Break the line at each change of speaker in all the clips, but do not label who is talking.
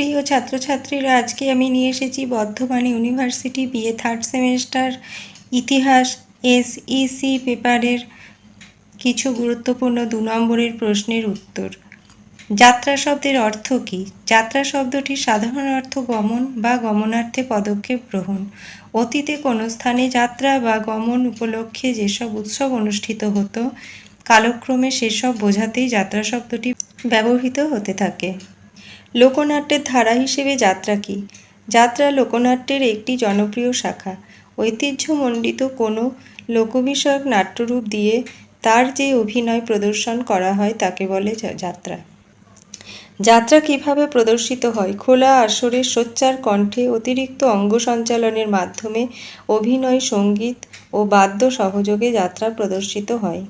প্রিয় ছাত্রছাত্রীরা, আজকে আমি নিয়ে এসেছি Bardhaman university BA third semester ইতিহাস এসইসি পেপারের কিছু গুরুত্বপূর্ণ দু নম্বরের প্রশ্নের উত্তর। যাত্রা শব্দের অর্থ কী? যাত্রা শব্দটির সাধারণ অর্থ গমন বা গমনার্থে পদক্ষেপ গ্রহণ। অতীতে কোনো স্থানে যাত্রা বা গমন উপলক্ষে যেসব উৎসব অনুষ্ঠিত হতো, কালক্রমে সেসব বোঝাতেই যাত্রা শব্দটি ব্যবহৃত হতে থাকে। লোকনাট্যের ধারা হিসেবে যাত্রা কী? যাত্রা লোকনাট্যের একটি জনপ্রিয় শাখা। ঐতিহ্যমণ্ডিত কোনো লোকবিষয়ক নাট্যরূপ দিয়ে তার যে অভিনয় প্রদর্শন করা হয় তাকে বলে যাত্রা। যাত্রা কীভাবে প্রদর্শিত হয়? খোলা আসরে সোচ্চার কণ্ঠে অতিরিক্ত অঙ্গ সঞ্চালনের মাধ্যমে অভিনয়, সংগীত ও বাদ্য সহযোগে যাত্রা প্রদর্শিত হয়।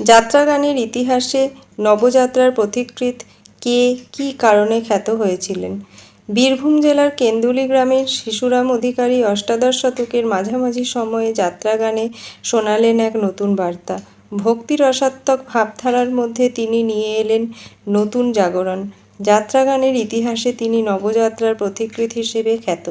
যাত্রা গানের ইতিহাসে নবযাত্রার পথিকৃৎ কে কী কারণে খ্যাত হয়েছিলেন? বীরভূম জেলার কেন্দুলি গ্রামের শিশুরাম অধিকারী অষ্টাদশ শতকের মাঝামাঝি সময়ে যাত্রা গানে শোনালেন এক নতুন বার্তা। ভক্তির অসাত্মক ভাবধারার মধ্যে তিনি নিয়ে এলেন নতুন জাগরণ। যাত্রা গানের ইতিহাসে তিনি নবযাত্রার পথিকৃৎ হিসেবে খ্যাত।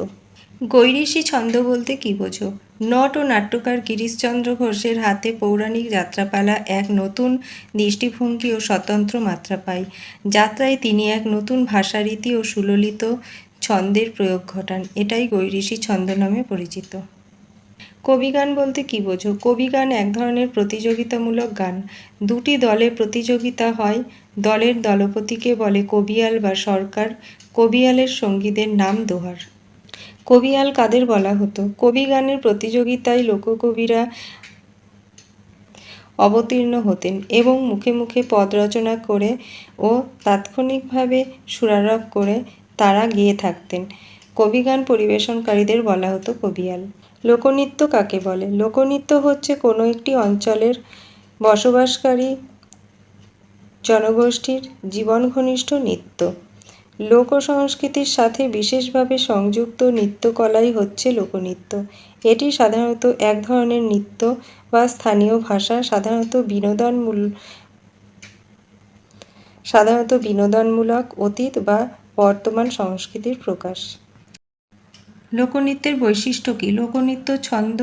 গৈরিশী ছন্দ বলতে কী বোঝো? নট ও নাট্যকার গিরিশচন্দ্র ঘোষের হাতে পৌরাণিক যাত্রাপালা এক নতুন দৃষ্টিভঙ্গি ও স্বতন্ত্র মাত্রা পায়। যাত্রায় তিনি এক নতুন ভাষারীতি ও সুললিত ছন্দের প্রয়োগ ঘটান। এটাই গৈরিশী ছন্দ নামে পরিচিত। কবিগান বলতে কী বোঝো? কবিগান এক ধরনের প্রতিযোগিতামূলক গান। দুটি দলে প্রতিযোগিতা হয়। দলের দলপতিকে বলে কবিয়াল বা সরকার। কবিয়ালের সঙ্গীদের নাম দোহার। কবিয়াল কাদের বলা হতো। কবি গানের প্রতিযোগিতায় লোককবিরা অবতীর্ণ হতেন এবং মুখে মুখে পদ রচনা করে ও তাৎক্ষণিকভাবে সুরারোপ করে তারা গেয়ে থাকতেন। কবিগান পরিবেশনকারীদের বলা হতো কবিয়াল লোকনৃত্য কাকে বলে? লোকনৃত্য হচ্ছে কোনো একটি অঞ্চলের বসবাসকারী জনগোষ্ঠীর জীবন ঘনিষ্ঠ নৃত্য। লোক সংস্কৃতির সাথে বিশেষভাবে সংযুক্ত নৃত্যকলাই হচ্ছে লোকনৃত্য। এটি সাধারণত এক ধরনের নৃত্য বা স্থানীয় ভাষা, সাধারণত বিনোদনমূল, সাধারণত বিনোদনমূলক অতীত বা বর্তমান সংস্কৃতির প্রকাশ। লোকনৃত্যের বৈশিষ্ট্য কী? লোকনৃত্য ছন্দ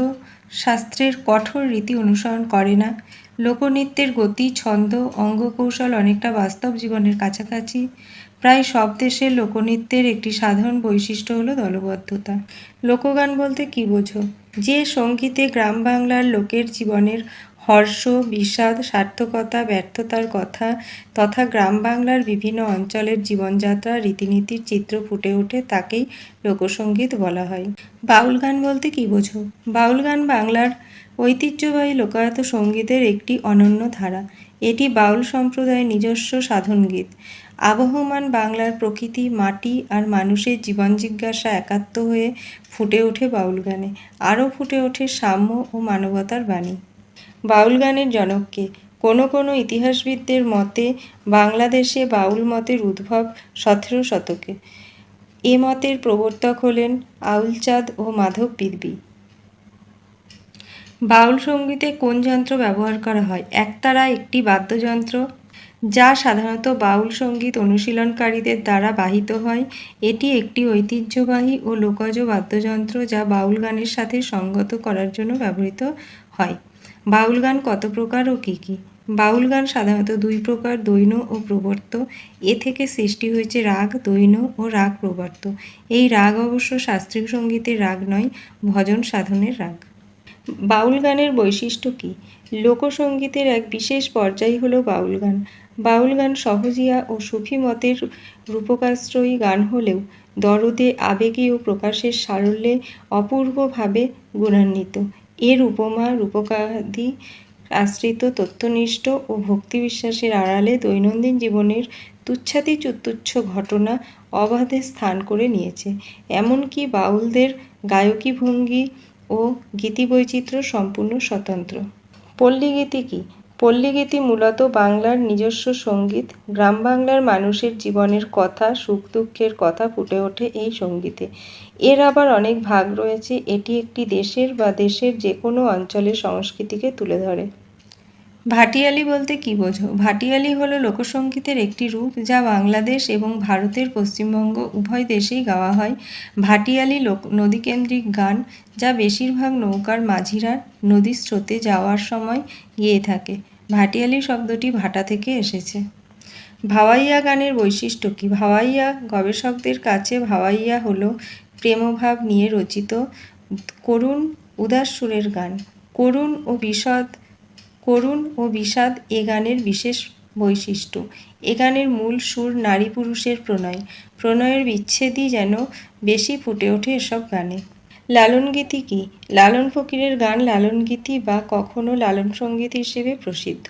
শাস্ত্রের কঠোর রীতি অনুসরণ করে না। লোকনৃত্যের গতি, ছন্দ, অঙ্গকৌশল অনেকটা বাস্তব জীবনের কাছাকাছি। প্রায় সব দেশের লোকনৃত্যের একটি সাধারণ বৈশিষ্ট্য হলো দলবদ্ধতা। লোকগান বলতে কী বোঝো? যে সঙ্গীতে গ্রাম বাংলার লোকের জীবনের হর্ষ, বিষাদ, সার্থকতা, ব্যর্থতার কথা তথা গ্রাম বাংলার বিভিন্ন অঞ্চলের জীবনযাত্রা, রীতিনীতির চিত্র ফুটে ওঠে, তাকেই লোকসঙ্গীত বলা হয়। বাউল গান বলতে কী বোঝো? বাউল গান বাংলার ঐতিহ্যবাহী লোকায়ত সঙ্গীতের একটি অনন্য ধারা। এটি বাউল সম্প্রদায়ের নিজস্ব সাধন গীত আবহমান বাংলার প্রকৃতি, মাটি আর মানুষের জীবন জিজ্ঞাসা একাত্ম হয়ে ফুটে ওঠে বাউল গানে আরও ফুটে ওঠে সাম্য ও মানবতার বাণী। বাউল গানের জনককে, কোনো কোনো ইতিহাসবিদদের মতে বাংলাদেশে বাউল মতের উদ্ভব সতেরো শতকে। এ মতের প্রবর্তক হলেন আউলচাঁদ ও মাধব বিদবি। বাউল সঙ্গীতে কোন যন্ত্র ব্যবহার করা হয়? একতারা একটি বাদ্যযন্ত্র যা সাধারণত বাউল সংগীত অনুশীলনকারীদের দ্বারা বাহিত হয়। এটি একটি ঐতিহ্যবাহী ও লোকজ বাদ্যযন্ত্র যা বাউল গানের সাথে সঙ্গত করার জন্য ব্যবহৃত হয়। বাউল গান কত প্রকার ও কী কী? বাউল গান সাধারণত দুই প্রকার, দৈন ও প্রবর্ত। এ থেকে সৃষ্টি হয়েছে রাগ, দৈন ও রাগ প্রবর্ত। এই রাগ অবশ্য শাস্ত্রীয় সঙ্গীতের রাগ নয়, ভজন সাধনের রাগ। বাউল গানের বৈশিষ্ট্য কী? লোকসঙ্গীতের এক বিশেষ পর্যায় হলো বাউল গান। বাউল গান সহজিয়া ও সুফি মতের রূপকাশ্রয়ী গান হলেও দরদে আবেগী ও প্রকাশের সারল্যে অপূর্বভাবে গুণান্বিত। এর উপমা, রূপকাদি, আশ্রিত তথ্যনিষ্ঠ ও ভক্তি বিশ্বাসের আড়ালে দৈনন্দিন জীবনের তুচ্ছাতি তুচ্ছ ঘটনা অবাধে স্থান করে নিয়েছে। এমনকি বাউলদের গায়কী ভঙ্গি ও গীতিবৈচিত্র্য সম্পূর্ণ স্বতন্ত্র। পল্লীগীতি কী? পল্লীগীতি মূলত বাংলার নিজস্ব সংগীত। গ্রাম বাংলার মানুষের জীবনের কথা, সুখ দুঃখের কথা ফুটে ওঠে এই সঙ্গীতে। এর আবার অনেক ভাগ রয়েছে। এটি একটি দেশের বা দেশের যে কোনো অঞ্চলের সংস্কৃতিকে তুলে ধরে। ভাটিয়ালি বলতে কী বোঝো? ভাটিয়ালি হলো লোকসঙ্গীতের একটি রূপ যা বাংলাদেশ এবং ভারতের পশ্চিমবঙ্গ উভয় দেশেই গাওয়া হয়। ভাটিয়ালি লোক নদীকেন্দ্রিক গান যা বেশিরভাগ নৌকার মাঝিরা নদীর স্রোতে যাওয়ার সময় গেয়ে থাকে। ভাটিয়ালি শব্দটি ভাটা থেকে এসেছে। ভাওয়াইয়া গানের বৈশিষ্ট্য কী? ভাওয়াইয়া গবেষকদের কাছে ভাওয়াইয়া হলো প্রেমভাব নিয়ে রচিত করুণ উদাস সুরের গান। করুণ ও বিশদ করুণ ও বিষাদ এ গানের বিশেষ বৈশিষ্ট্য। এ গানের মূল সুর নারী পুরুষের প্রণয়। প্রণয়ের বিচ্ছেদই যেন বেশি ফুটে ওঠে এসব গানে। লালনগীতি কী? লালন ফকিরের গান লালনগীতি বা কখনো লালন সংগীত হিসেবে প্রসিদ্ধ।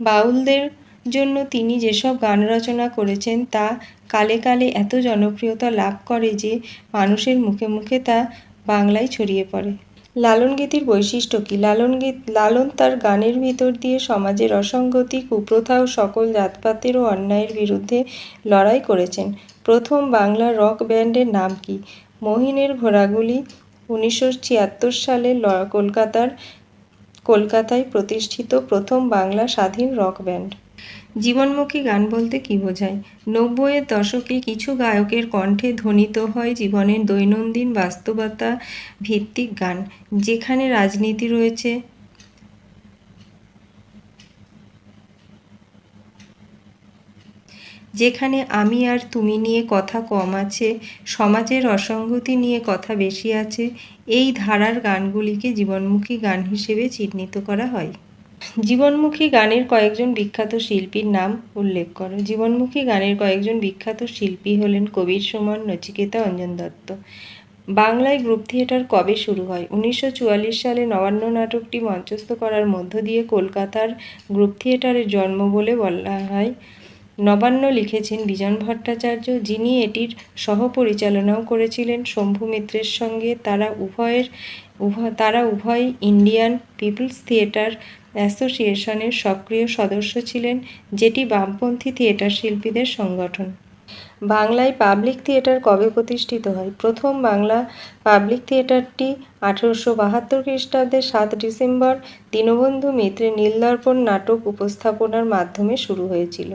বাউলদের জন্য তিনি যেসব গান রচনা করেছেন তা কালে কালে এত জনপ্রিয়তা লাভ করে যে মানুষের মুখে মুখে তা বাংলায় ছড়িয়ে পড়ে। লালন গীতির বৈশিষ্ট্য কী? লালন গীত লালন তার গানের ভিতর দিয়ে সমাজের অসঙ্গতি, কুপ্রথা ও সকল জাতপাতের ও অন্যায়ের বিরুদ্ধে লড়াই করেছেন। প্রথম বাংলা রক ব্যান্ডের নাম কী? মহিনের ঘোড়াগুলি উনিশশো ছিয়াত্তর সালে কলকাতার, কলকাতায় প্রতিষ্ঠিত প্রথম বাংলা স্বাধীন রক ব্যান্ড। জীবনমুখী গান বলতে কি বোঝায়? নব্বইয়ের দশকে কিছু গায়কের কণ্ঠে ধ্বনিত হয় জীবনের দৈনন্দিন বাস্তবতা ভিত্তিক গান। যেখানে রাজনীতি রয়েছে। যেখানে আমি আর তুমি নিয়ে কথা কম আছে, সমাজের অসঙ্গতি নিয়ে কথা বেশি আছে, এই ধারার গানগুলিকে জীবনমুখী গান হিসেবে চিহ্নিত করা হয়। জীবনমুখী গানের কয়েকজন বিখ্যাত শিল্পীর নাম উল্লেখ করো। জীবনমুখী গানের কয়েকজন বিখ্যাত শিল্পী হলেন কবির সুমন, নচিকেতা, অঞ্জন দত্ত। বাংলায় গ্রুপ থিয়েটার কবে শুরু হয়? উনিশশো চুয়াল্লিশ সালে নবান্ন নাটকটি মঞ্চস্থ করার মধ্য দিয়ে কলকাতার গ্রুপ থিয়েটারের জন্ম বলে বলা হয়। নবান্ন লিখেছেন বিজন ভট্টাচার্য, যিনি এটির সহ-পরিচালনাও করেছিলেন। শম্ভু মিত্রের সঙ্গে তারা উভয়ের উভয়, তারা উভয় ইন্ডিয়ান পিপলস থিয়েটার অ্যাসোসিয়েশনের সক্রিয় সদস্য ছিলেন, যেটি বামপন্থী থিয়েটার শিল্পীদের সংগঠন। বাংলায় পাবলিক থিয়েটার কবে প্রতিষ্ঠিত হয়? প্রথম বাংলা পাবলিক থিয়েটারটি আঠেরোশো বাহাত্তর খ্রিস্টাব্দের সাত ডিসেম্বর, দীনবন্ধু মিত্রের নীলদর্পণ নাটক উপস্থাপনার মাধ্যমে শুরু হয়েছিল।